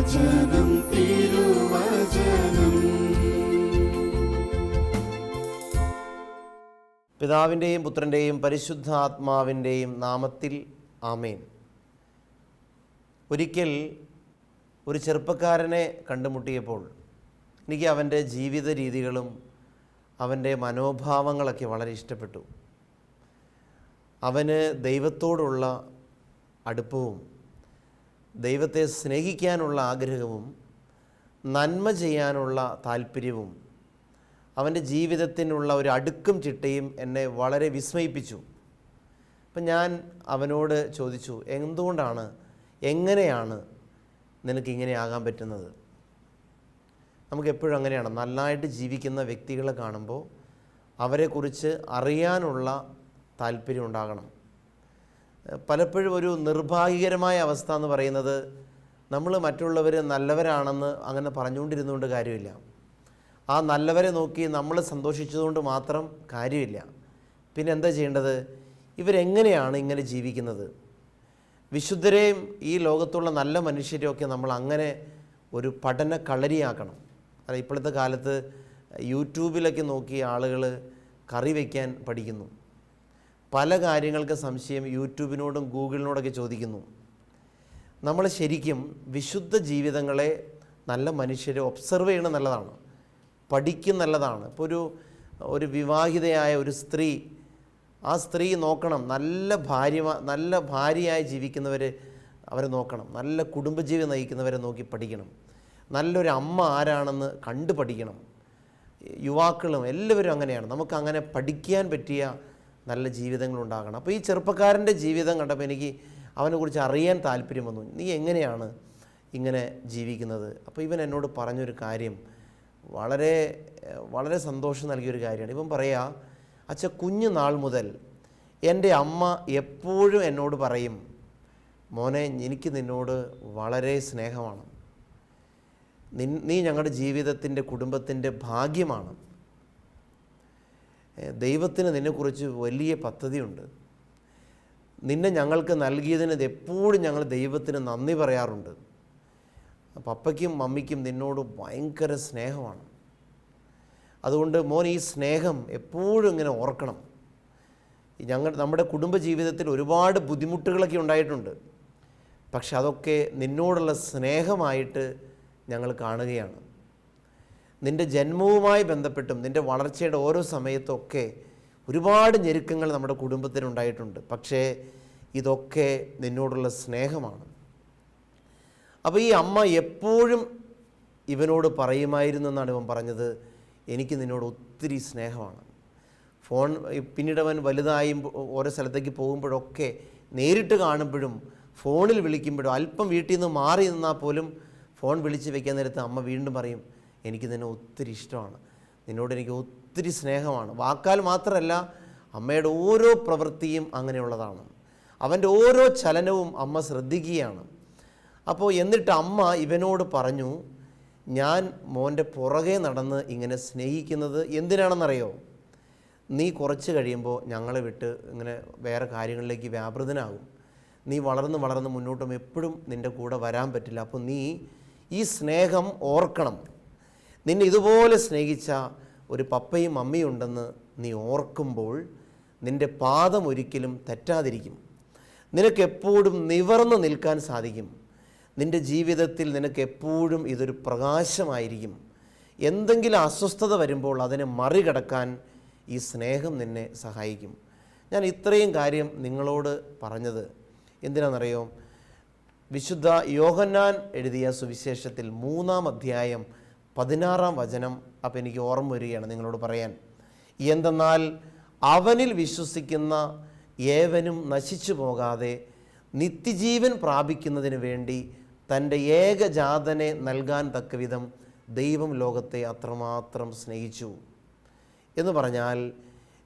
തിരുവചനം തിരുവചനം. പിതാവിന്റെയും പുത്രന്റെയും പരിശുദ്ധാത്മാവിന്റെയും നാമത്തിൽ ആമേൻ. ഒരിക്കൽ ഒരു ചെറുപ്പക്കാരനെ കണ്ടുമുട്ടിയപ്പോൾ എനിക്ക് അവന്റെ ജീവിത രീതികളും അവന്റെ മനോഭാവങ്ങളൊക്കെ വളരെ ഇഷ്ടപ്പെട്ടു. അവന് ദൈവത്തോടുള്ള അടുപ്പവും ദൈവത്തെ സ്നേഹിക്കാനുള്ള ആഗ്രഹവും നന്മ ചെയ്യാനുള്ള താല്പര്യവും അവന്റെ ജീവിതത്തിനുള്ള ഒരു അടുക്കും ചിട്ടയും എന്നെ വളരെ വിസ്മയിപ്പിച്ചു. അപ്പം ഞാൻ അവനോട് ചോദിച്ചു എന്തുകൊണ്ടാണ് എങ്ങനെയാണ് നിനക്ക് ഇങ്ങനെ ആകാൻ പറ്റുന്നത്? നമുക്ക് എപ്പോഴും അങ്ങനെയാണ് നന്നായിട്ട് ജീവിക്കുന്ന വ്യക്തികളെ കാണുമ്പോൾ അവരെക്കുറിച്ച് അറിയാനുള്ള താല്പര്യം ഉണ്ടാകണം. പലപ്പോഴും ഒരു നിർഭാഗ്യകരമായ അവസ്ഥ എന്ന് പറയുന്നത് നമ്മൾ മറ്റുള്ളവർ നല്ലവരാണെന്ന് അങ്ങനെ പറഞ്ഞുകൊണ്ടിരുന്നുകൊണ്ട് കാര്യമില്ല. ആ നല്ലവരെ നോക്കി നമ്മൾ സന്തോഷിച്ചതുകൊണ്ട് മാത്രം കാര്യമില്ല. പിന്നെ എന്താ ചെയ്യേണ്ടത്? ഇവരെങ്ങനെയാണ് ഇങ്ങനെ ജീവിക്കുന്നത്? വിശുദ്ധരെയും ഈ ലോകത്തുള്ള നല്ല മനുഷ്യരെയൊക്കെ നമ്മൾ അങ്ങനെ ഒരു പഠന കളരിയാക്കണം. അല്ല ഇപ്പോഴത്തെ കാലത്ത് യൂട്യൂബിലൊക്കെ നോക്കി ആളുകൾ കറി വയ്ക്കാൻ പഠിക്കുന്നു. പല കാര്യങ്ങൾക്ക് സംശയം യൂട്യൂബിനോടും ഗൂഗിളിനോടൊക്കെ ചോദിക്കുന്നു. നമ്മൾ ശരിക്കും വിശുദ്ധ ജീവിതങ്ങളെ നല്ല മനുഷ്യരെ ഒബ്സർവ് ചെയ്യണം നല്ലതാണ്. പഠിക്കും നല്ലതാണ്. ഇപ്പോൾ ഒരു ഒരു വിവാഹിതയായ ഒരു സ്ത്രീ ആ സ്ത്രീ നോക്കണം. നല്ല ഭാര്യ നല്ല ഭാര്യയായി ജീവിക്കുന്നവർ അവരെ നോക്കണം. നല്ല കുടുംബജീവിതം നയിക്കുന്നവരെ നോക്കി പഠിക്കണം. നല്ലൊരു അമ്മ ആരാണെന്ന് കണ്ടു പഠിക്കണം യുവാക്കളും എല്ലാവരും അങ്ങനെയാണ്. നമുക്ക് അങ്ങനെ പഠിക്കാൻ പറ്റിയ നല്ല ജീവിതങ്ങൾ ഉണ്ടാകണം അപ്പോൾ ഈ ചെറുപ്പക്കാരന്റെ ജീവിതം കണ്ടപ്പോൾ എനിക്ക് അവനെക്കുറിച്ച് അറിയാൻ താല്പര്യം വന്നു. നീ എങ്ങനെയാണ് ഇങ്ങനെ ജീവിക്കുന്നത്? അപ്പോൾ ഇവൻ എന്നോട് പറഞ്ഞൊരു കാര്യം വളരെ വളരെ സന്തോഷം നൽകിയൊരു കാര്യമാണ്. ഇവൻ പറയാ അച്ഛ കുഞ്ഞു നാൾ മുതൽ എന്റെ അമ്മ എപ്പോഴും എന്നോട് പറയും മോനെ എനിക്ക് നിന്നോട് വളരെ സ്നേഹമാണ്. നീ ഞങ്ങളുടെ ജീവിതത്തിന്റെ കുടുംബത്തിന്റെ ഭാഗ്യമാണ്. ദൈവത്തിന് നിന്നെക്കുറിച്ച് വലിയ പദ്ധതിയുണ്ട്. നിന്നെ ഞങ്ങൾക്ക് നൽകിയതിന് എപ്പോഴും ഞങ്ങൾ ദൈവത്തിന് നന്ദി പറയാറുണ്ട്. പപ്പയ്ക്കും മമ്മിക്കും നിന്നോട് ഭയങ്കര സ്നേഹമാണ്. അതുകൊണ്ട് മോൻ ഈ സ്നേഹം എപ്പോഴും ഇങ്ങനെ ഓർക്കണം. ഞങ്ങൾ നമ്മുടെ കുടുംബജീവിതത്തിൽ ഒരുപാട് ബുദ്ധിമുട്ടുകളൊക്കെ ഉണ്ടായിട്ടുണ്ട്. പക്ഷെ അതൊക്കെ നിന്നോടുള്ള സ്നേഹമായിട്ട് ഞങ്ങൾ കാണുകയാണ്. നിന്റെ ജന്മവുമായി ബന്ധപ്പെട്ടും നിന്റെ വളർച്ചയുടെ ഓരോ സമയത്തൊക്കെ ഒരുപാട് ഞെരുക്കങ്ങൾ നമ്മുടെ കുടുംബത്തിനുണ്ടായിട്ടുണ്ട് പക്ഷേ ഇതൊക്കെ നിന്നോടുള്ള സ്നേഹമാണ്. അപ്പോൾ ഈ അമ്മ എപ്പോഴും ഇവനോട് പറയുമായിരുന്നു എന്നാണ് ഇവൻ പറഞ്ഞത്. എനിക്ക് നിന്നോട് ഒത്തിരി സ്നേഹമാണ്. ഫോൺ പിന്നീട് അവൻ വലുതായും ഓരോ സ്ഥലത്തേക്ക് പോകുമ്പോഴൊക്കെ നേരിട്ട് കാണുമ്പോഴും ഫോണിൽ വിളിക്കുമ്പോഴും അല്പം വീട്ടിൽ നിന്ന് മാറി നിന്നാൽ പോലും ഫോൺ വിളിച്ച് വെക്കാൻ നേരത്ത് അമ്മ വീണ്ടും പറയും എനിക്ക് നിന്നെ ഒത്തിരി ഇഷ്ടമാണ്. നിന്നോട് എനിക്ക് ഒത്തിരി സ്നേഹമാണ്. വാക്കാൽ മാത്രമല്ല അമ്മയുടെ ഓരോ പ്രവൃത്തിയും അങ്ങനെയുള്ളതാണ്. അവന്റെ ഓരോ ചലനവും അമ്മ ശ്രദ്ധിക്കുകയാണ്. അപ്പോൾ എന്നിട്ട് അമ്മ ഇവനോട് പറഞ്ഞു ഞാൻ മോന്റെ പുറകെ നടന്ന് ഇങ്ങനെ സ്നേഹിക്കുന്നത് എന്തിനാണെന്നറിയോ? നീ കുറച്ച് കഴിയുമ്പോൾ ഞങ്ങളെ വിട്ട് ഇങ്ങനെ വേറെ കാര്യങ്ങളിലേക്ക് വ്യാപൃതനാകും. നീ വളർന്ന് വളർന്ന് മുന്നോട്ടും എപ്പോഴും നിന്റെ കൂടെ വരാൻ പറ്റില്ല. അപ്പോൾ നീ ഈ സ്നേഹം ഓർക്കണം. നിന്നെ ഇതുപോലെ സ്നേഹിച്ച ഒരു പപ്പയും അമ്മയും ഉണ്ടെന്ന് നീ ഓർക്കുമ്പോൾ നിന്റെ പാദം ഒരിക്കലും തെറ്റാതിരിക്കും. നിനക്കെപ്പോഴും നിവർന്ന് നിൽക്കാൻ സാധിക്കും. നിന്റെ ജീവിതത്തിൽ നിനക്കെപ്പോഴും ഇതൊരു പ്രകാശമായിരിക്കും. എന്തെങ്കിലും അസ്വസ്ഥത വരുമ്പോൾ അതിനെ മറികടക്കാൻ ഈ സ്നേഹം നിന്നെ സഹായിക്കും. ഞാൻ ഇത്രയും കാര്യം നിങ്ങളോട് പറഞ്ഞത് എന്തിനാണെന്നറിയോ? വിശുദ്ധ യോഹന്നാൻ എഴുതിയ സുവിശേഷത്തിൽ മൂന്നാം അധ്യായം പതിനാറാം വചനം അപ്പം എനിക്ക് ഓർമ്മ വരികയാണ് നിങ്ങളോട് പറയാൻ. എന്തെന്നാൽ അവനിൽ വിശ്വസിക്കുന്ന ഏവനും നശിച്ചു പോകാതെ നിത്യജീവൻ പ്രാപിക്കുന്നതിന് വേണ്ടി തന്റെ ഏകജാതനെ നൽകാൻ തക്കവിധം ദൈവം ലോകത്തെ അത്രമാത്രം സ്നേഹിച്ചു. എന്ന് പറഞ്ഞാൽ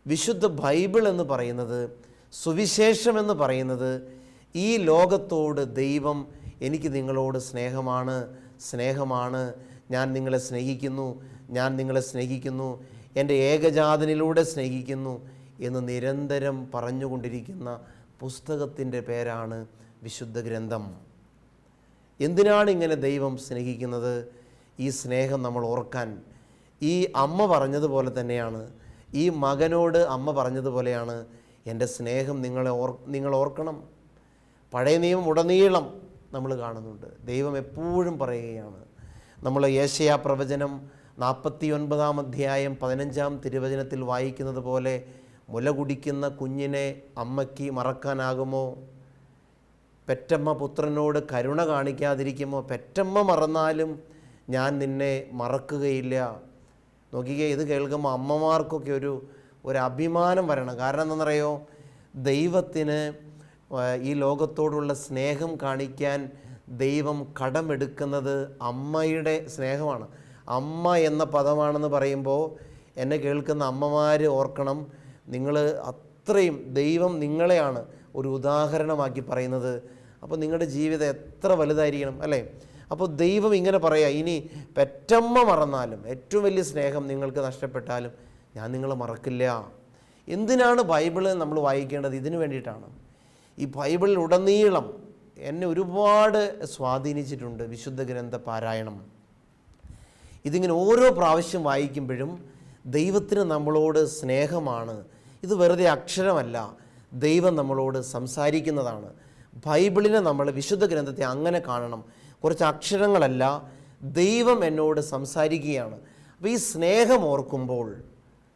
വിശുദ്ധ ബൈബിൾ എന്ന് പറയുന്നത് സുവിശേഷം എന്ന് പറയുന്നത് ഈ ലോകത്തോട് ദൈവം എനിക്ക് നിങ്ങളോട് സ്നേഹമാണ് സ്നേഹമാണ് ഞാൻ നിങ്ങളെ സ്നേഹിക്കുന്നു ഞാൻ നിങ്ങളെ സ്നേഹിക്കുന്നു എന്റെ ഏകജാതനിലൂടെ സ്നേഹിക്കുന്നു എന്ന് നിരന്തരം പറഞ്ഞുകൊണ്ടിരിക്കുന്ന പുസ്തകത്തിന്റെ പേരാണ് വിശുദ്ധ ഗ്രന്ഥം. എന്തിനാണ് ഇങ്ങനെ ദൈവം സ്നേഹിക്കുന്നത്? ഈ സ്നേഹം നമ്മൾ ഓർക്കാൻ. ഈ അമ്മ പറഞ്ഞതുപോലെ തന്നെയാണ്. ഈ മകനോട് അമ്മ പറഞ്ഞതുപോലെയാണ് എന്റെ സ്നേഹം നിങ്ങളെ ഓർ നിങ്ങൾ ഓർക്കണം. പഴയ നിയമം ഉടനീളം നമ്മൾ കാണുന്നുണ്ട്. ദൈവം എപ്പോഴും പറയുകയാണ് നമ്മൾ ഏഷ്യാ പ്രവചനം നാൽപ്പത്തി ഒൻപതാം അധ്യായം പതിനഞ്ചാം തിരുവചനത്തിൽ വായിക്കുന്നത് പോലെ മുല കുടിക്കുന്ന കുഞ്ഞിനെ അമ്മയ്ക്ക് മറക്കാനാകുമോ? പെറ്റമ്മ പുത്രനോട് കരുണ കാണിക്കാതിരിക്കുമോ? പെറ്റമ്മ മറന്നാലും ഞാൻ നിന്നെ മറക്കുകയില്ല. നോക്കിക്കേ ഇത് കേൾക്കുമ്പോൾ അമ്മമാർക്കൊക്കെ ഒരു ഒരു അഭിമാനം വരണം. കാരണം എന്താണെന്നറിയോ? ദൈവത്തിന് ഈ ലോകത്തോടുള്ള സ്നേഹം കാണിക്കാൻ ദൈവം കടമെടുക്കുന്നത് അമ്മയുടെ സ്നേഹമാണ്. അമ്മ എന്ന പദമാണെന്ന് പറയുമ്പോൾ എന്നെ കേൾക്കുന്ന അമ്മമാർ ഓർക്കണം നിങ്ങൾ അത്രയും ദൈവം നിങ്ങളെയാണ് ഒരു ഉദാഹരണമാക്കി പറയുന്നത്. അപ്പോൾ നിങ്ങളുടെ ജീവിതം എത്ര വലുതായിരിക്കണം അല്ലേ? അപ്പോൾ ദൈവം ഇങ്ങനെ പറയാ ഇനി പെറ്റമ്മ മറന്നാലും ഏറ്റവും വലിയ സ്നേഹം നിങ്ങൾക്ക് നഷ്ടപ്പെട്ടാലും ഞാൻ നിങ്ങളെ മറക്കില്ല. എന്തിനാണ് ബൈബിൾ നമ്മൾ വായിക്കേണ്ടത്? ഇതിനു വേണ്ടിയിട്ടാണ്. ഈ ബൈബിളിൽ ഉടനീളം എന്നെ ഒരുപാട് സ്വാധീനിച്ചിട്ടുണ്ട് വിശുദ്ധ ഗ്രന്ഥ പാരായണം. ഇതിങ്ങനെ ഓരോ പ്രാവശ്യം വായിക്കുമ്പോഴും ദൈവത്തിന് നമ്മളോട് സ്നേഹമാണ്. ഇത് വെറുതെ അക്ഷരമല്ല. ദൈവം നമ്മളോട് സംസാരിക്കുന്നതാണ്. ബൈബിളിനെ നമ്മൾ വിശുദ്ധ ഗ്രന്ഥത്തെ അങ്ങനെ കാണണം. കുറച്ച് അക്ഷരങ്ങളല്ല ദൈവം എന്നോട് സംസാരിക്കുകയാണ്. അപ്പോൾ ഈ സ്നേഹം ഓർക്കുമ്പോൾ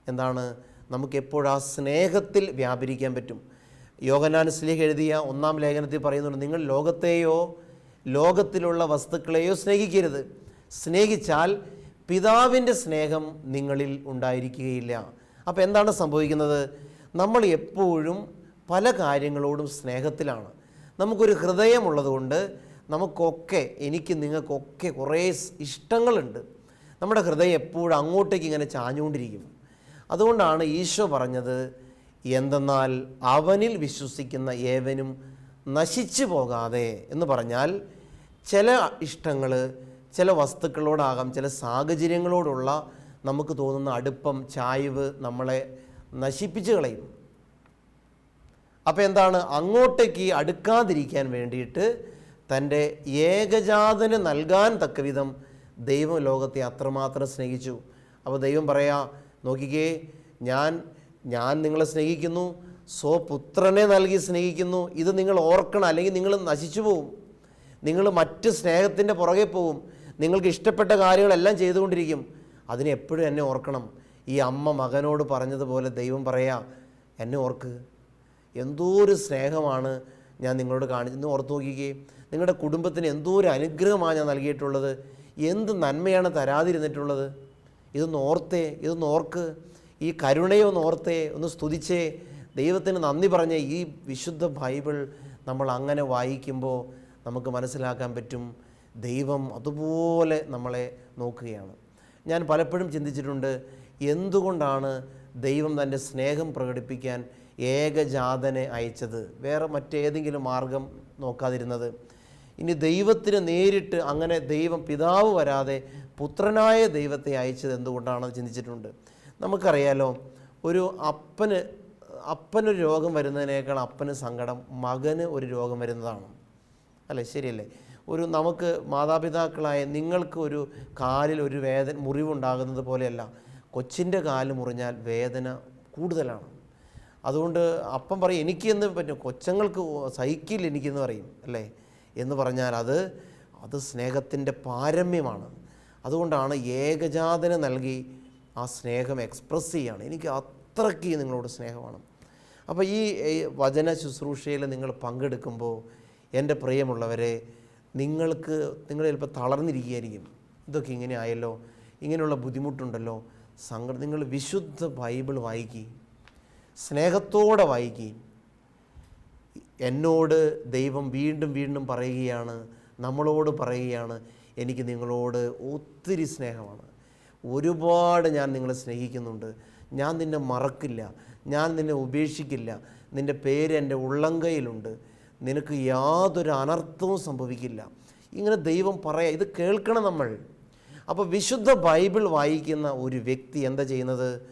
എന്താണ്? നമുക്ക് എപ്പോഴും ആ സ്നേഹത്തിൽ വ്യാപരിക്കാൻ പറ്റും. യോഗനാൻ സ്ലീഹ് എഴുതിയ ഒന്നാം ലേഖനത്തിൽ പറയുന്നുണ്ട് നിങ്ങൾ ലോകത്തെയോ ലോകത്തിലുള്ള വസ്തുക്കളെയോ സ്നേഹിക്കരുത്. സ്നേഹിച്ചാൽ പിതാവിന്റെ സ്നേഹം നിങ്ങളിൽ ഉണ്ടായിരിക്കുകയില്ല. അപ്പോൾ എന്താണ് സംഭവിക്കുന്നത്? നമ്മൾ എപ്പോഴും പല കാര്യങ്ങളോടും സ്നേഹത്തിലാണ്. നമുക്കൊരു ഹൃദയമുള്ളതുകൊണ്ട് നമുക്കൊക്കെ എനിക്ക് നിങ്ങൾക്കൊക്കെ കുറേ ഇഷ്ടങ്ങളുണ്ട്. നമ്മുടെ ഹൃദയം എപ്പോഴും അങ്ങോട്ടേക്ക് ഇങ്ങനെ ചാഞ്ഞുകൊണ്ടിരിക്കും. അതുകൊണ്ടാണ് ഈശോ പറഞ്ഞത് എന്തെന്നാൽ അവനിൽ വിശ്വസിക്കുന്ന ഏവനും നശിച്ചു പോകാതെ എന്ന് പറഞ്ഞാൽ ചില ഇഷ്ടങ്ങൾ ചില വസ്തുക്കളോടാകാം ചില സാഹചര്യങ്ങളോടുള്ള നമുക്ക് തോന്നുന്ന അടുപ്പം ചായ്വ് നമ്മളെ നശിപ്പിച്ചു കളയും. അപ്പോൾ എന്താണ്? അങ്ങോട്ടേക്ക് അടുക്കാതിരിക്കാൻ വേണ്ടിയിട്ട് തന്റെ ഏകജാതന് നൽകാൻ തക്കവിധം ദൈവം ലോകത്തെ അത്രമാത്രം സ്നേഹിച്ചു. അപ്പോൾ ദൈവം പറയാ നോക്കിക്കേ ഞാൻ ഞാൻ നിങ്ങളെ സ്നേഹിക്കുന്നു സ്വപുത്രനെ നൽകി സ്നേഹിക്കുന്നു. ഇത് നിങ്ങൾ ഓർക്കണം അല്ലെങ്കിൽ നിങ്ങൾ നശിച്ചു പോവും. നിങ്ങൾ മറ്റ് സ്നേഹത്തിന്റെ പുറകെ പോവും. നിങ്ങൾക്ക് ഇഷ്ടപ്പെട്ട കാര്യങ്ങളെല്ലാം ചെയ്തുകൊണ്ടിരിക്കും. അതിനെ എപ്പോഴും എന്നെ ഓർക്കണം. ഈ അമ്മ മകനോട് പറഞ്ഞതുപോലെ ദൈവം പറയാ എന്നെ ഓർക്ക്. എന്തോ ഒരു സ്നേഹമാണ് ഞാൻ നിങ്ങളോട് കാണിച്ചത് ഓർത്ത് നോക്കിക്കേ. നിങ്ങളുടെ കുടുംബത്തിന് എന്തോ ഒരു അനുഗ്രഹമാണ് ഞാൻ നൽകിയിട്ടുള്ളത്. എന്ത് നന്മയാണ് തരാതിരുന്നിട്ടുള്ളത്? ഇതൊന്ന് ഓർത്തേ ഇതൊന്ന് ഓർക്ക്. ഈ കരുണയെ ഒന്ന് ഒന്ന് സ്തുതിച്ചേ. ദൈവത്തിന് നന്ദി പറഞ്ഞ ഈ വിശുദ്ധ ബൈബിൾ നമ്മൾ അങ്ങനെ വായിക്കുമ്പോൾ നമുക്ക് മനസ്സിലാക്കാൻ പറ്റും ദൈവം അതുപോലെ നമ്മളെ നോക്കുകയാണ്. ഞാൻ പലപ്പോഴും ചിന്തിച്ചിട്ടുണ്ട് എന്തുകൊണ്ടാണ് ദൈവം തന്റെ സ്നേഹം പ്രകടിപ്പിക്കാൻ ഏകജാതനെ അയച്ചത്? വേറെ മറ്റേതെങ്കിലും മാർഗം നോക്കാതിരുന്നത്. ഇനി ദൈവത്തിന് നേരിട്ട് അങ്ങനെ ദൈവം പിതാവ് വരാതെ പുത്രനായ ദൈവത്തെ അയച്ചത് എന്തുകൊണ്ടാണെന്ന് ചിന്തിച്ചിട്ടുണ്ട്. നമുക്കറിയാലോ ഒരു അപ്പന് അപ്പനൊരു രോഗം വരുന്നതിനേക്കാൾ അപ്പന് സങ്കടം മകന് ഒരു രോഗം വരുന്നതാണ്. അല്ലേ? ശരിയല്ലേ? ഒരു നമുക്ക് മാതാപിതാക്കളായ നിങ്ങൾക്ക് ഒരു കാലിൽ ഒരു വേദന മുറിവുണ്ടാകുന്നത് പോലെയല്ല. കൊച്ചിന്റെ കാൽ മുറിഞ്ഞാൽ വേദന കൂടുതലാണ്. അതുകൊണ്ട് അപ്പം പറയും എനിക്ക് എന്ന് പറ്റും കൊച്ചങ്ങൾക്ക് സഹിക്കില്ല എനിക്കെന്ന് പറയും അല്ലേ? എന്ന് പറഞ്ഞാൽ അത് അത് സ്നേഹത്തിന്റെ പാരമ്യമാണ്. അതുകൊണ്ടാണ് ഏകജാതന നൽകി ആ സ്നേഹം എക്സ്പ്രസ് ചെയ്യാണ്. എനിക്ക് അത്രയ്ക്ക് നിങ്ങളോട് സ്നേഹമാണ്. അപ്പോൾ ഈ ഈ വചന ശുശ്രൂഷയിൽ നിങ്ങൾ പങ്കെടുക്കുമ്പോൾ എന്റെ പ്രിയമുള്ളവരെ നിങ്ങൾക്ക് നിങ്ങൾ ചിലപ്പോൾ തളർന്നിരിക്കുകയായിരിക്കും. ഇതൊക്കെ ഇങ്ങനെ ആയല്ലോ ഇങ്ങനെയുള്ള ബുദ്ധിമുട്ടുണ്ടല്ലോ. സങ്ക നിങ്ങൾ വിശുദ്ധ ബൈബിൾ വായിക്കുകയും സ്നേഹത്തോടെ വായിക്കുകയും എന്നോട് ദൈവം വീണ്ടും വീണ്ടും പറയുകയാണ് നമ്മളോട് പറയുകയാണ് എനിക്ക് നിങ്ങളോട് ഒത്തിരി സ്നേഹമാണ്. ഒരുപാട് ഞാൻ നിങ്ങളെ സ്നേഹിക്കുന്നുണ്ട്. ഞാൻ നിന്നെ മറക്കില്ല. ഞാൻ നിന്നെ ഉപേക്ഷിക്കില്ല. നിന്റെ പേര് എന്റെ ഉള്ളങ്കയിലുണ്ട് നിനക്ക് യാതൊരു അനർത്ഥവും സംഭവിക്കില്ല. ഇങ്ങനെ ദൈവം പറയാം ഇത് കേൾക്കണം നമ്മൾ. അപ്പോൾ വിശുദ്ധ ബൈബിൾ വായിക്കുന്ന ഒരു വ്യക്തി എന്താ ചെയ്യുന്നത്?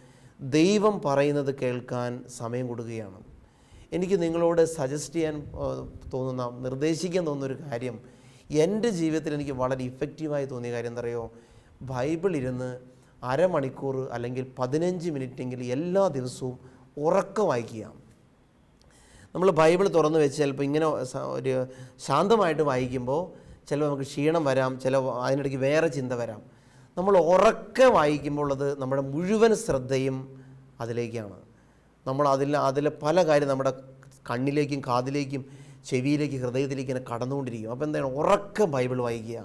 ദൈവം പറയുന്നത് കേൾക്കാൻ സമയം കൊടുക്കുകയാണ്. എനിക്ക് നിങ്ങളോട് സജസ്റ്റ് ചെയ്യാൻ തോന്നുന്ന നിർദ്ദേശിക്കാൻ തോന്നുന്ന ഒരു കാര്യം എന്റെ ജീവിതത്തിൽ എനിക്ക് വളരെ ഇഫക്റ്റീവായി തോന്നിയ കാര്യം എന്താ പറയുക ബൈബിൾ ഇരുന്ന് അരമണിക്കൂർ അല്ലെങ്കിൽ പതിനഞ്ച് മിനിറ്റെങ്കിലും എല്ലാ ദിവസവും ഉറക്കം വായിക്കുക നമ്മൾ ബൈബിൾ തുറന്ന് വെച്ച് ചിലപ്പോൾ ഇങ്ങനെ ഒരു ശാന്തമായിട്ട് വായിക്കുമ്പോൾ ചിലപ്പോൾ നമുക്ക് ക്ഷീണം വരാം ചില അതിനിടയ്ക്ക് വേറെ ചിന്ത വരാം. നമ്മൾ ഉറക്കെ വായിക്കുമ്പോൾ ഉള്ളത് നമ്മുടെ മുഴുവൻ ശ്രദ്ധയും അതിലേക്കാണ്. നമ്മൾ അതിൽ അതിലെ പല കാര്യം നമ്മുടെ കണ്ണിലേക്കും കാതിലേക്കും ചെവിയിലേക്കും ഹൃദയത്തിലേക്ക് ഇങ്ങനെ കടന്നുകൊണ്ടിരിക്കും. അപ്പോൾ എന്താണ്? ഉറക്കെ ബൈബിൾ വായിക്കുക.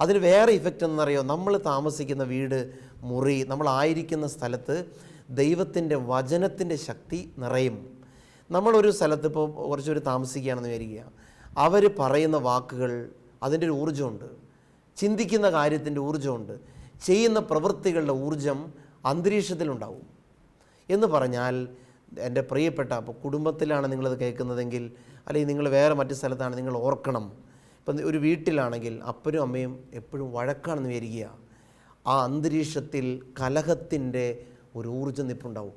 അതിന് വേറെ ഇഫക്റ്റ് എന്നറിയോ? നമ്മൾ താമസിക്കുന്ന വീട് മുറി നമ്മളായിരിക്കുന്ന സ്ഥലത്ത് ദൈവത്തിന്റെ വചനത്തിന്റെ ശക്തി നിറയും. നമ്മളൊരു സ്ഥലത്ത് ഇപ്പോൾ കുറച്ചൊരു താമസിക്കുകയാണെന്ന് വിചാരിക്കുക. അവർ പറയുന്ന വാക്കുകൾ അതിന്റെ ഒരു ഊർജമുണ്ട്. ചിന്തിക്കുന്ന കാര്യത്തിന്റെ ഊർജമുണ്ട്. ചെയ്യുന്ന പ്രവൃത്തികളുടെ ഊർജം അന്തരീക്ഷത്തിലുണ്ടാവും. എന്ന് പറഞ്ഞാൽ എന്റെ പ്രിയപ്പെട്ട അപ്പോൾ കുടുംബത്തിലാണ് നിങ്ങളത് കേൾക്കുന്നതെങ്കിൽ അല്ലെങ്കിൽ നിങ്ങൾ വേറെ മറ്റു സ്ഥലത്താണ് നിങ്ങൾ ഓർക്കണം. ഇപ്പം ഒരു വീട്ടിലാണെങ്കിൽ അപ്പനും അമ്മയും എപ്പോഴും വഴക്കാണെന്ന് വിചാരിക്കുക. ആ അന്തരീക്ഷത്തിൽ കലഹത്തിന്റെ ഒരു ഊർജം നിപ്പുണ്ടാവും.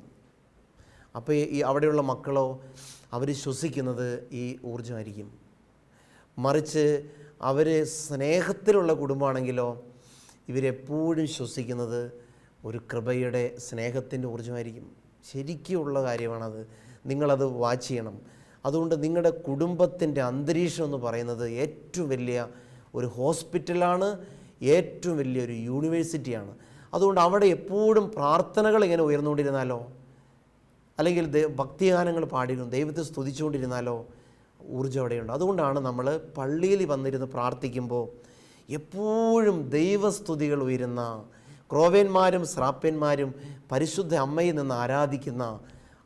അപ്പോൾ ഈ അവിടെയുള്ള മക്കളോ അവർ ശ്വസിക്കുന്നത് ഈ ഊർജമായിരിക്കും. മറിച്ച് അവർ സ്നേഹത്തിലുള്ള കുടുംബമാണെങ്കിലോ ഇവരെപ്പോഴും ശ്വസിക്കുന്നത് ഒരു കൃപയുടെ സ്നേഹത്തിന്റെ ഊർജമായിരിക്കും. ശരിക്കുള്ള കാര്യമാണത്. നിങ്ങളത് വാച്ച് ചെയ്യണം. അതുകൊണ്ട് നിങ്ങളുടെ കുടുംബത്തിന്റെ അന്തരീക്ഷം എന്ന് പറയുന്നത് ഏറ്റവും വലിയ ഒരു ഹോസ്പിറ്റലാണ് ഏറ്റവും വലിയ വലിയൊരു യൂണിവേഴ്സിറ്റിയാണ്. അതുകൊണ്ട് അവിടെ എപ്പോഴും പ്രാർത്ഥനകൾ ഇങ്ങനെ ഉയർന്നുകൊണ്ടിരുന്നാലോ? അല്ലെങ്കിൽ ഭക്തിഗാനങ്ങൾ പാടിയിരുന്നു ദൈവത്തെ സ്തുതിച്ചുകൊണ്ടിരുന്നാലോ? ഊർജം അവിടെയുണ്ട്. അതുകൊണ്ടാണ് നമ്മൾ പള്ളിയിൽ വന്നിരുന്ന് പ്രാർത്ഥിക്കുമ്പോൾ എപ്പോഴും ദൈവസ്തുതികൾ ഉയരുന്ന ക്രോവേന്മാരും ശ്രാപ്യന്മാരും പരിശുദ്ധ അമ്മയിൽ നിന്ന് ആരാധിക്കുന്ന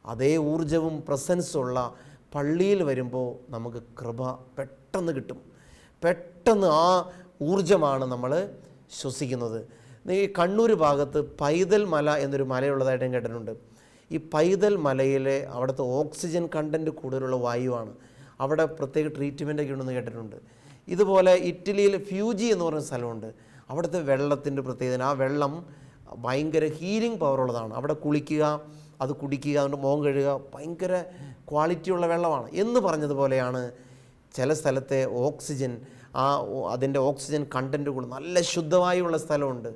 അതേ ഊർജവും പ്രസൻസുള്ള പള്ളിയിൽ വരുമ്പോൾ നമുക്ക് കൃപ പെട്ടെന്ന് കിട്ടും. പെട്ടെന്ന് ആ ഊർജമാണ് നമ്മൾ ശ്വസിക്കുന്നത്. ഈ കണ്ണൂർ ഭാഗത്ത് പൈതൽ മല എന്നൊരു മലയുള്ളതായിട്ട് കേട്ടിട്ടുണ്ട്. ഈ പൈതൽ മലയിലെ അവിടുത്തെ ഓക്സിജൻ കണ്ടന്റ് കൂടുതലുള്ള വായുവാണ്. അവിടെ പ്രത്യേക ട്രീറ്റ്മെന്റ് ഒക്കെ ഉണ്ടെന്ന് കേട്ടിട്ടുണ്ട്. ഇതുപോലെ ഇറ്റലിയിൽ ഫ്യൂജി എന്ന് പറയുന്ന സ്ഥലമുണ്ട്. അവിടുത്തെ വെള്ളത്തിന്റെ പ്രത്യേകത ആ വെള്ളം ഭയങ്കര ഹീലിംഗ് പവർ ഉള്ളതാണ്. അവിടെ കുളിക്കുക അത് കുടിക്കുക അതുകൊണ്ട് മോം കഴുകുക ഭയങ്കര ക്വാളിറ്റിയുള്ള വെള്ളമാണ്. എന്ന് പറഞ്ഞതുപോലെയാണ് ചില സ്ഥലത്തെ ഓക്സിജൻ ആ അതിന്റെ ഓക്സിജൻ കണ്ടന്റ് നല്ല ശുദ്ധവായുള്ള സ്ഥലമുണ്ട്.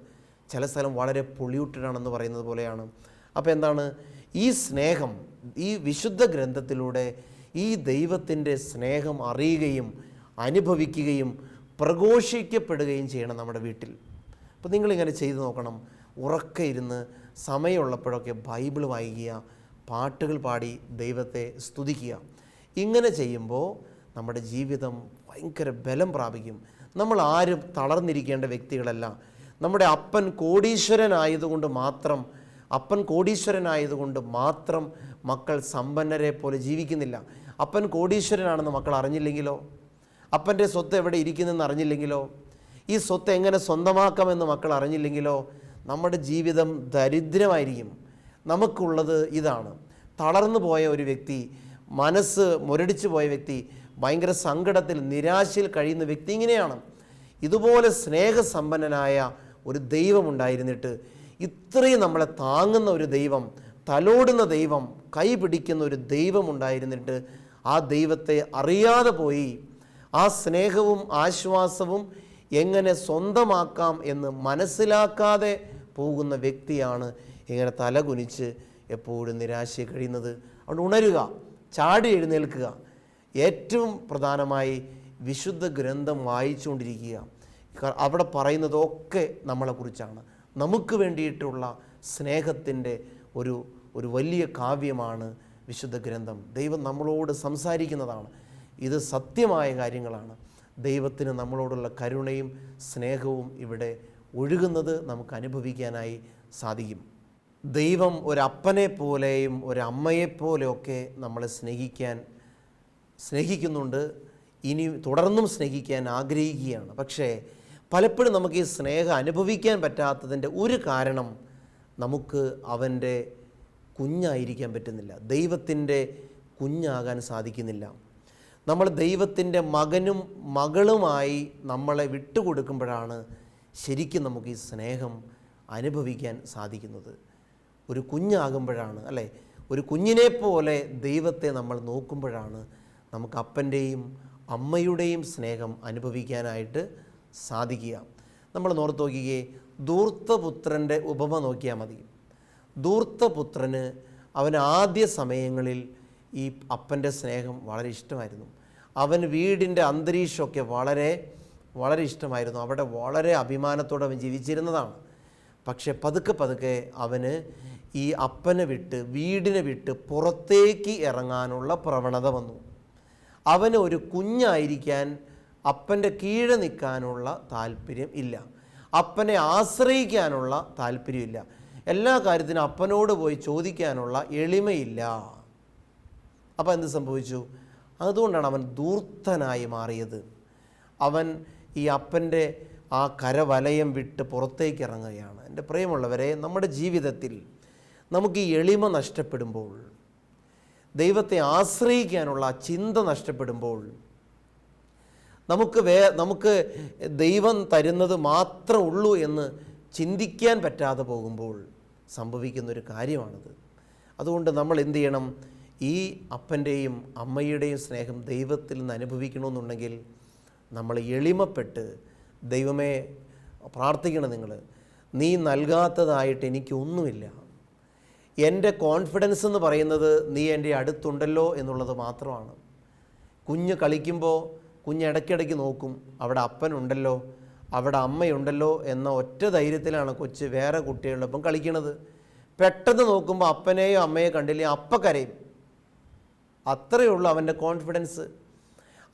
ചില സ്ഥലം വളരെ പൊള്യൂട്ടഡ് ആണെന്ന് പറയുന്നത് പോലെയാണ്. അപ്പോൾ എന്താണ്? ഈ സ്നേഹം ഈ വിശുദ്ധ ഗ്രന്ഥത്തിലൂടെ ഈ ദൈവത്തിന്റെ സ്നേഹം അറിയുകയും അനുഭവിക്കുകയും പ്രഘോഷിക്കപ്പെടുകയും ചെയ്യണം നമ്മുടെ വീട്ടിൽ. അപ്പോൾ നിങ്ങളിങ്ങനെ ചെയ്തു നോക്കണം. ഉറക്കെ ഇരുന്ന് സമയമുള്ളപ്പോഴൊക്കെ ബൈബിൾ വായിക്കുക പാട്ടുകൾ പാടി ദൈവത്തെ സ്തുതിക്കുക. ഇങ്ങനെ ചെയ്യുമ്പോൾ നമ്മുടെ ജീവിതം ഭയങ്കര ബലം പ്രാപിക്കും. നമ്മൾ ആരും തളർന്നിരിക്കേണ്ട വ്യക്തികളല്ല. നമ്മുടെ അപ്പൻ കോടീശ്വരനായതുകൊണ്ട് മാത്രം അപ്പൻ കോടീശ്വരനായതുകൊണ്ട് മാത്രം മക്കൾ സമ്പന്നരെ പോലെ ജീവിക്കുന്നില്ല. അപ്പൻ കോടീശ്വരനാണെന്ന് മക്കൾ അറിഞ്ഞില്ലെങ്കിലോ? അപ്പന്റെ സ്വത്ത് എവിടെ ഇരിക്കുന്നെന്ന് അറിഞ്ഞില്ലെങ്കിലോ? ഈ സ്വത്ത് എങ്ങനെ സ്വന്തമാക്കാമെന്ന് മക്കൾ അറിഞ്ഞില്ലെങ്കിലോ? നമ്മുടെ ജീവിതം ദരിദ്രമായിരിക്കും. നമുക്കുള്ളത് ഇതാണ്. തളർന്നു പോയ ഒരു വ്യക്തി മനസ്സ് മുരടിച്ചു പോയ വ്യക്തി ഭയങ്കര സങ്കടത്തിൽ നിരാശയിൽ കഴിയുന്ന വ്യക്തി ഇങ്ങനെയാണ്. ഇതുപോലെ സ്നേഹസമ്പന്നനായ ഒരു ദൈവമുണ്ടായിരുന്നിട്ട് ഇത്രയും നമ്മളെ താങ്ങുന്ന ഒരു ദൈവം തലോടുന്ന ദൈവം കൈ പിടിക്കുന്ന ഒരു ദൈവമുണ്ടായിരുന്നിട്ട് ആ ദൈവത്തെ അറിയാതെ പോയി. ആ സ്നേഹവും ആശ്വാസവും എങ്ങനെ സ്വന്തമാക്കാം എന്ന് മനസ്സിലാക്കാതെ പോകുന്ന വ്യക്തിയാണ് ഇങ്ങനെ തലകുനിച്ച് എപ്പോഴും നിരാശ കഴിയുന്നത്. അതുകൊണ്ട് ഉണരുക ചാടി എഴുന്നേൽക്കുക. ഏറ്റവും പ്രധാനമായി വിശുദ്ധ ഗ്രന്ഥം വായിച്ചുകൊണ്ടിരിക്കുക. അവിടെ പറയുന്നതൊക്കെ നമ്മളെക്കുറിച്ചാണ്. നമുക്ക് വേണ്ടിയിട്ടുള്ള സ്നേഹത്തിന്റെ ഒരു ഒരു വലിയ കാവ്യമാണ് വിശുദ്ധ ഗ്രന്ഥം. ദൈവം നമ്മളോട് സംസാരിക്കുന്നതാണ്. ഇത് സത്യമായ കാര്യങ്ങളാണ്. ദൈവത്തിന് നമ്മളോടുള്ള കരുണയും സ്നേഹവും ഇവിടെ ഒഴുകുന്നത് നമുക്ക് അനുഭവിക്കാനായി സാധിക്കും. ദൈവം ഒരപ്പനെ പോലെയും ഒരമ്മയെപ്പോലെയൊക്കെ നമ്മളെ സ്നേഹിക്കാൻ സ്നേഹിക്കുന്നുണ്ട്. ഇനി തുടർന്നും സ്നേഹിക്കാൻ ആഗ്രഹിക്കുകയാണ്. പക്ഷേ പലപ്പോഴും നമുക്ക് ഈ സ്നേഹം അനുഭവിക്കാൻ പറ്റാത്തതിന്റെ ഒരു കാരണം നമുക്ക് അവന്റെ കുഞ്ഞായിരിക്കാൻ പറ്റുന്നില്ല. ദൈവത്തിന്റെ കുഞ്ഞാകാൻ സാധിക്കുന്നില്ല. നമ്മൾ ദൈവത്തിന്റെ മകനും മകളുമായി നമ്മളെ വിട്ടുകൊടുക്കുമ്പോഴാണ് ശരിക്കും നമുക്ക് ഈ സ്നേഹം അനുഭവിക്കാൻ സാധിക്കുന്നത്. ഒരു കുഞ്ഞാകുമ്പോഴാണ് അല്ലേ? ഒരു കുഞ്ഞിനെ പോലെ ദൈവത്തെ നമ്മൾ നോക്കുമ്പോഴാണ് നമുക്ക് അപ്പന്റെയും അമ്മയുടെയും സ്നേഹം അനുഭവിക്കാനായിട്ട് സാധിക്കുക. നമ്മൾ നോർത്ത് നോക്കിയേ ദൂർത്തപുത്രന്റെ ഉപമ നോക്കിയാൽ മതി. ദൂർത്തപുത്രന് അവൻ ആദ്യ സമയങ്ങളിൽ ഈ അപ്പന്റെ സ്നേഹം വളരെ ഇഷ്ടമായിരുന്നു. അവൻ വീടിന്റെ അന്തരീക്ഷമൊക്കെ വളരെ വളരെ ഇഷ്ടമായിരുന്നു. അവിടെ വളരെ അഭിമാനത്തോടെ അവൻ ജീവിച്ചിരുന്നതാണ്. പക്ഷെ പതുക്കെ പതുക്കെ അവന് ഈ അപ്പനെ വിട്ട് വീടിനെ വിട്ട് പുറത്തേക്ക് ഇറങ്ങാനുള്ള പ്രവണത വന്നു. അവന് ഒരു കുഞ്ഞായിരിക്കാൻ അപ്പന്റെ കീഴെ നിൽക്കാനുള്ള താല്പര്യം ഇല്ല. അപ്പനെ ആശ്രയിക്കാനുള്ള താല്പര്യമില്ല എല്ലാ കാര്യത്തിനും അപ്പനോട് പോയി ചോദിക്കാനുള്ള എളിമയില്ല. അപ്പോൾ എന്ത് സംഭവിച്ചു? അതുകൊണ്ടാണ് അവൻ ദൂർത്തനായി മാറിയത്. അവൻ ഈ അപ്പന്റെ ആ കരവലയം വിട്ട് പുറത്തേക്ക് ഇറങ്ങുകയാണ് എന്റെ പ്രിയമുള്ളവരെ നമ്മുടെ ജീവിതത്തിൽ നമുക്ക് ഈ എളിമ നഷ്ടപ്പെടുമ്പോൾ ദൈവത്തെ ആശ്രയിക്കാനുള്ള ചിന്ത നഷ്ടപ്പെടുമ്പോൾ നമുക്ക് വേ നമുക്ക് ദൈവം തരുന്നത് മാത്രം ഉള്ളൂ എന്ന് ചിന്തിക്കാൻ പറ്റാതെ പോകുമ്പോൾ സംഭവിക്കുന്നൊരു കാര്യമാണിത്. അതുകൊണ്ട് നമ്മൾ എന്തു ചെയ്യണം? ഈ അപ്പന്റെയും അമ്മയുടെയും സ്നേഹം ദൈവത്തിൽ നിന്ന് അനുഭവിക്കണമെന്നുണ്ടെങ്കിൽ നമ്മൾ എളിമപ്പെട്ട് ദൈവമേ പ്രാർത്ഥിക്കണം നിങ്ങൾ നീ നൽകാത്തതായിട്ട് എനിക്കൊന്നുമില്ല. എന്റെ കോൺഫിഡൻസ് എന്ന് പറയുന്നത് നീ എന്റെ അടുത്തുണ്ടല്ലോ എന്നുള്ളത് മാത്രമാണ്. കുഞ്ഞ് കളിക്കുമ്പോൾ കുഞ്ഞ് ഇടയ്ക്കിടയ്ക്ക് നോക്കും അവിടെ അപ്പനുണ്ടല്ലോ അവിടെ അമ്മയുണ്ടല്ലോ എന്ന ഒറ്റ ധൈര്യത്തിലാണ് കൊച്ച് വേറെ കുട്ടികളൊപ്പം കളിക്കുന്നത് പെട്ടെന്ന് നോക്കുമ്പോൾ അപ്പനെയോ അമ്മയെ കണ്ടില്ലേ അപ്പ കരയും. അത്രയേ ഉള്ളൂ അവന്റെ കോൺഫിഡൻസ്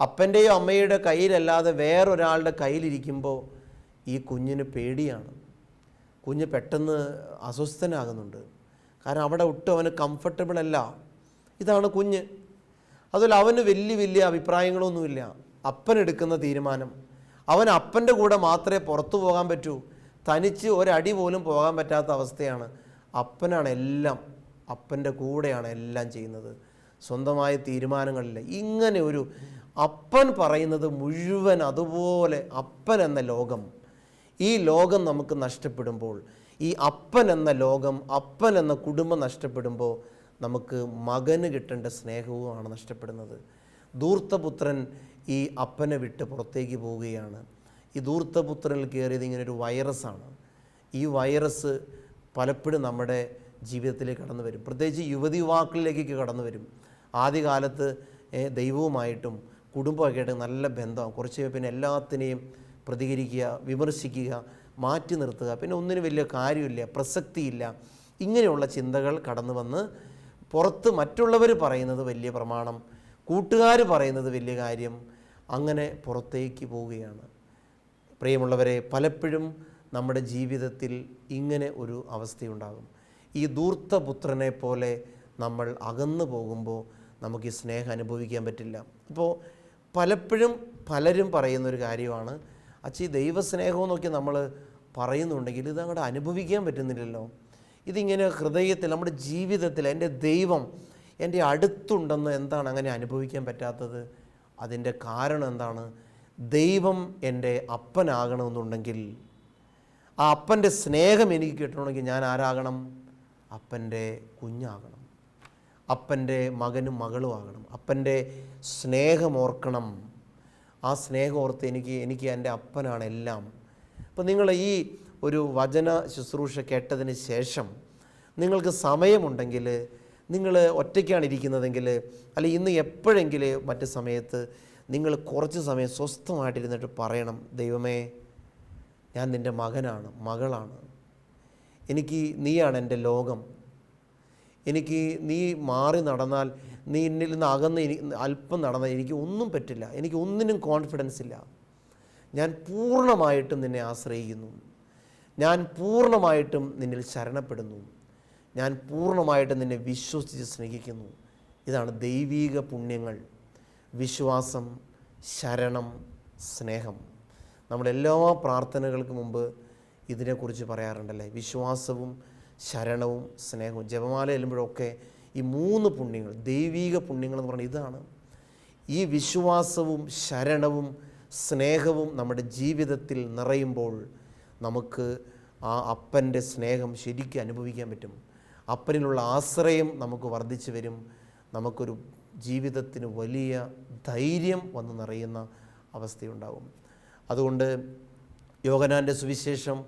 അപ്പന്റെയോ അമ്മയുടെ കയ്യിലല്ലാതെ വേറൊരാളുടെ കയ്യിലിരിക്കുമ്പോൾ ഈ കുഞ്ഞിന് പേടിയാണ്. കുഞ്ഞ് പെട്ടെന്ന് അസ്വസ്ഥനാകുന്നുണ്ട്. കാരണം അവിടെ ഒട്ടും അവന് കംഫർട്ടബിൾ അല്ല. ഇതാണ് കുഞ്ഞ്. അതുപോലെ അവന് വലിയ വലിയ അഭിപ്രായങ്ങളൊന്നുമില്ല. അപ്പൻ എടുക്കുന്ന തീരുമാനം. അവൻ അപ്പന്റെ കൂടെ മാത്രമേ പുറത്തു പോകാൻ പറ്റൂ. തനിച്ച് ഒരടി പോലും പോകാൻ പറ്റാത്ത അവസ്ഥയാണ്. അപ്പനാണ് എല്ലാം അപ്പന്റെ കൂടെയാണ് എല്ലാം ചെയ്യുന്നത്. സ്വന്തമായ തീരുമാനങ്ങളില്ല ഇങ്ങനെ ഒരു അപ്പൻ പറയുന്നത് മുഴുവൻ അതുപോലെ അപ്പൻ എന്ന ലോകം. ഈ ലോകം നമുക്ക് നഷ്ടപ്പെടുമ്പോൾ ഈ അപ്പൻ എന്ന ലോകം അപ്പൻ എന്ന കുടുംബം നഷ്ടപ്പെടുമ്പോൾ നമുക്ക് മകന് കിട്ടേണ്ട സ്നേഹവുമാണ് നഷ്ടപ്പെടുന്നത്. ധൂർത്തപുത്രൻ ഈ അപ്പനെ വിട്ട് പുറത്തേക്ക് പോവുകയാണ്. ഈ ധൂർത്തപുത്രനിൽ കയറിയത് ഇങ്ങനെ ഒരു വൈറസാണ്. ഈ വൈറസ് പലപ്പോഴും നമ്മുടെ ജീവിതത്തിലേക്ക് കടന്നു വരും പ്രത്യേകിച്ച് യുവതി യുവാക്കളിലേക്കൊക്കെ കടന്നു വരും ആദ്യകാലത്ത് ദൈവവുമായിട്ടും കുടുംബമൊക്കെ ആയിട്ട് നല്ല ബന്ധമാണ് കുറച്ച് പിന്നെ എല്ലാത്തിനെയും പ്രതികരിക്കുക വിമർശിക്കുക മാറ്റി നിർത്തുക. പിന്നെ ഒന്നിനും വലിയ കാര്യമില്ല പ്രസക്തിയില്ല. ഇങ്ങനെയുള്ള ചിന്തകൾ കടന്നു വന്ന് പുറത്ത് മറ്റുള്ളവർ പറയുന്നത് വലിയ പ്രമാണം കൂട്ടുകാർ പറയുന്നത് വലിയ കാര്യം അങ്ങനെ പുറത്തേക്ക് പോവുകയാണ്. പ്രിയമുള്ളവരെ പലപ്പോഴും നമ്മുടെ ജീവിതത്തിൽ ഇങ്ങനെ ഒരു അവസ്ഥയുണ്ടാകും. ഈ ധൂർത്തപുത്രനെ പോലെ നമ്മൾ അകന്നു പോകുമ്പോൾ നമുക്ക് ഈ സ്നേഹം അനുഭവിക്കാൻ പറ്റില്ല. അപ്പോൾ പലപ്പോഴും പലരും പറയുന്നൊരു കാര്യമാണ് അച്ഛ ഈ ദൈവസ്നേഹം നോക്കി നമ്മൾ പറയുന്നുണ്ടെങ്കിൽ ഇത് അങ്ങോട്ട് അനുഭവിക്കാൻ പറ്റുന്നില്ലല്ലോ. ഇതിങ്ങനെ ഹൃദയത്തിൽ നമ്മുടെ ജീവിതത്തിൽ എന്റെ ദൈവം എന്റെ അടുത്തുണ്ടെന്ന് എന്താണ് അങ്ങനെ അനുഭവിക്കാൻ പറ്റാത്തത്? അതിന്റെ കാരണം എന്താണ്? ദൈവം എന്റെ അപ്പനാകണമെന്നുണ്ടെങ്കിൽ ആ അപ്പന്റെ സ്നേഹം എനിക്ക് കിട്ടണമെങ്കിൽ ഞാൻ ആരാകണം? അപ്പന്റെ കുഞ്ഞാകണം. അപ്പന്റെ മകനും മകളും ആകണം. അപ്പന്റെ സ്നേഹം ഓർക്കണം. ആ സ്നേഹം ഓർത്ത് എനിക്ക് എനിക്ക് എന്റെ അപ്പനാണ് എല്ലാം. അപ്പോൾ നിങ്ങൾ ഈ ഒരു വചന ശുശ്രൂഷ കേട്ടതിന് ശേഷം നിങ്ങൾക്ക് സമയമുണ്ടെങ്കിൽ നിങ്ങൾ ഒറ്റയ്ക്കാണ് ഇരിക്കുന്നതെങ്കിൽ അല്ലെ ഇന്ന് എപ്പോഴെങ്കിലും മറ്റ് സമയത്ത് നിങ്ങൾ കുറച്ച് സമയം സ്വസ്ഥമായിട്ടിരുന്നിട്ട് പറയണം ദൈവമേ ഞാൻ നിന്റെ മകനാണ് മകളാണ്. എനിക്ക് നീയാണ് എന്റെ ലോകം. എനിക്ക് നീ മാറി നടന്നാൽ നീ എന്നിൽ നിന്ന് അകന്ന് അല്പം നടന്നാൽ എനിക്ക് ഒന്നും പറ്റില്ല. എനിക്ക് ഒന്നിനും കോൺഫിഡൻസ് ഇല്ല. ഞാൻ പൂർണമായിട്ടും നിന്നെ ആശ്രയിക്കുന്നു. ഞാൻ പൂർണമായിട്ടും നിന്നിൽ ശരണപ്പെടുന്നു. ഞാൻ പൂർണമായിട്ടും നിന്നെ വിശ്വസിച്ച് സ്നേഹിക്കുന്നു. ഇതാണ് ദൈവീക പുണ്യങ്ങൾ. വിശ്വാസം ശരണം സ്നേഹം. നമ്മുടെ എല്ലാ പ്രാർത്ഥനകൾക്ക് മുമ്പ് ഇതിനെക്കുറിച്ച് പറയാറുണ്ടല്ലേ? വിശ്വാസവും ശരണവും സ്നേഹവും ജപമാല ചെല്ലുമ്പോഴൊക്കെ ഈ മൂന്ന് പുണ്യങ്ങൾ ദൈവീക പുണ്യങ്ങൾ എന്ന് പറഞ്ഞാൽ ഇതാണ്. ഈ വിശ്വാസവും ശരണവും സ്നേഹവും നമ്മുടെ ജീവിതത്തിൽ നിറയുമ്പോൾ നമുക്ക് ആ അപ്പന്റെ സ്നേഹം ശരിക്കും അനുഭവിക്കാൻ പറ്റും. അപ്പനിലുള്ള ആശ്രയം നമുക്ക് വർദ്ധിച്ചു വരും. നമുക്കൊരു ജീവിതത്തിന് വലിയ ധൈര്യം വന്ന് നിറയുന്ന അവസ്ഥയുണ്ടാകും. അതുകൊണ്ട് യോഗനാന്റെ സുവിശേഷം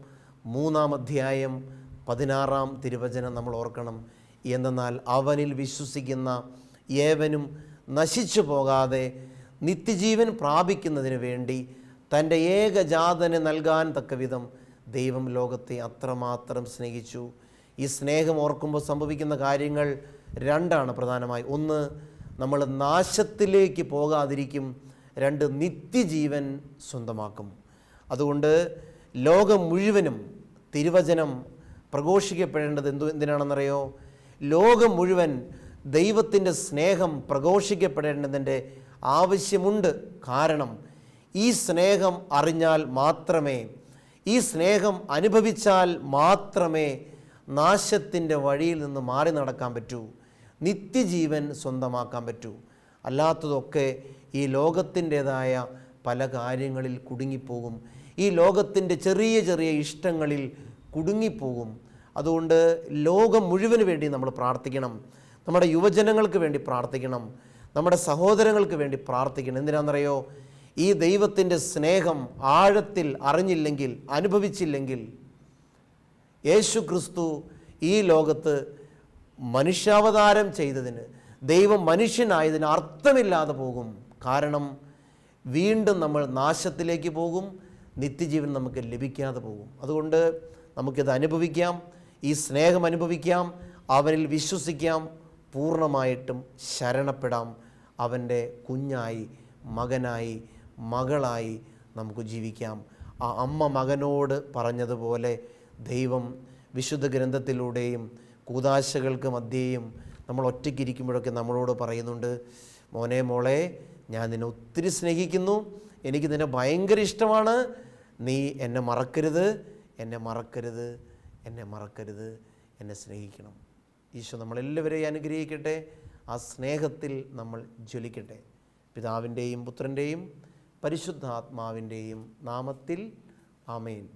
മൂന്നാം അധ്യായം പതിനാറാം തിരുവചനം നമ്മൾ ഓർക്കണം. എന്തെന്നാൽ അവനിൽ വിശ്വസിക്കുന്ന ഏവനും നശിച്ചു പോകാതെ നിത്യജീവൻ പ്രാപിക്കുന്നതിന് വേണ്ടി തന്റെ ഏകജാതനെ നൽകാൻ തക്കവിധം ദൈവം ലോകത്തെ അത്രമാത്രം സ്നേഹിച്ചു. ഈ സ്നേഹം ഓർക്കുമ്പോൾ സംഭവിക്കുന്ന കാര്യങ്ങൾ രണ്ടാണ് പ്രധാനമായി. ഒന്ന് നമ്മൾ നാശത്തിലേക്ക് പോകാതിരിക്കും. രണ്ട് നിത്യജീവൻ സ്വന്തമാക്കും. അതുകൊണ്ട് ലോകം മുഴുവനും തിരുവചനം പ്രഘോഷിക്കപ്പെടേണ്ടത് എന്തു എന്തിനാണെന്നറിയോ? ലോകം മുഴുവൻ ദൈവത്തിന്റെ സ്നേഹം പ്രഘോഷിക്കപ്പെടേണ്ടതിന്റെ ആവശ്യമുണ്ട്. കാരണം ഈ സ്നേഹം അറിഞ്ഞാൽ മാത്രമേ ഈ സ്നേഹം അനുഭവിച്ചാൽ മാത്രമേ നാശത്തിന്റെ വഴിയിൽ നിന്ന് മാറി നടക്കാൻ പറ്റൂ. നിത്യജീവൻ സ്വന്തമാക്കാൻ പറ്റൂ. അല്ലാത്തതൊക്കെ ഈ ലോകത്തിന്റേതായ പല കാര്യങ്ങളിൽ കുടുങ്ങിപ്പോകും. ഈ ലോകത്തിന്റെ ചെറിയ ചെറിയ ഇഷ്ടങ്ങളിൽ കുടുങ്ങിപ്പോകും. അതുകൊണ്ട് ലോകം മുഴുവൻ വേണ്ടി നമ്മൾ പ്രാർത്ഥിക്കണം. നമ്മുടെ യുവജനങ്ങൾക്ക് വേണ്ടി പ്രാർത്ഥിക്കണം. നമ്മുടെ സഹോദരങ്ങൾക്ക് വേണ്ടി പ്രാർത്ഥിക്കണം. എന്തിനാണെന്നറിയോ ഈ ദൈവത്തിന്റെ സ്നേഹം ആഴത്തിൽ അറിഞ്ഞില്ലെങ്കിൽ അനുഭവിച്ചില്ലെങ്കിൽ യേശു ക്രിസ്തു ഈ ലോകത്ത് മനുഷ്യാവതാരം ചെയ്തതിന് ദൈവം മനുഷ്യനായതിന് അർത്ഥമില്ലാതെ പോകും. കാരണം വീണ്ടും നമ്മൾ നാശത്തിലേക്ക് പോകും നിത്യജീവൻ നമുക്ക് ലഭിക്കാതെ പോകും. അതുകൊണ്ട് നമുക്കിത് അനുഭവിക്കാം. ഈ സ്നേഹം അനുഭവിക്കാം. അവനിൽ വിശ്വസിക്കാം. പൂർണമായിട്ടും ശരണപ്പെടാം. അവന്റെ കുഞ്ഞായി മകനായി മകളായി നമുക്ക് ജീവിക്കാം. ആ അമ്മ മകനോട് പറഞ്ഞതുപോലെ ദൈവം വിശുദ്ധ ഗ്രന്ഥത്തിലൂടെയും കൂതാശകൾക്ക് മധ്യേയും നമ്മൾ ഒറ്റയ്ക്കിരിക്കുമ്പോഴൊക്കെ നമ്മളോട് പറയുന്നുണ്ട് മോനെ മോളെ ഞാൻ നിന്നെ ഒത്തിരി സ്നേഹിക്കുന്നു. എനിക്ക് നിന്നെ ഭയങ്കര ഇഷ്ടമാണ്. നീ എന്നെ മറക്കരുത്. എന്നെ മറക്കരുത് എന്നെ മറക്കരുത് എന്നെ സ്നേഹിക്കണം. ഈശോ നമ്മളെല്ലാവരെയും അനുഗ്രഹിക്കട്ടെ ആ സ്നേഹത്തിൽ നമ്മൾ ജ്വലിക്കട്ടെ. പിതാവിന്റെയും പുത്രന്റെയും പരിശുദ്ധാത്മാവിന്റെയും നാമത്തിൽ ആമേൻ.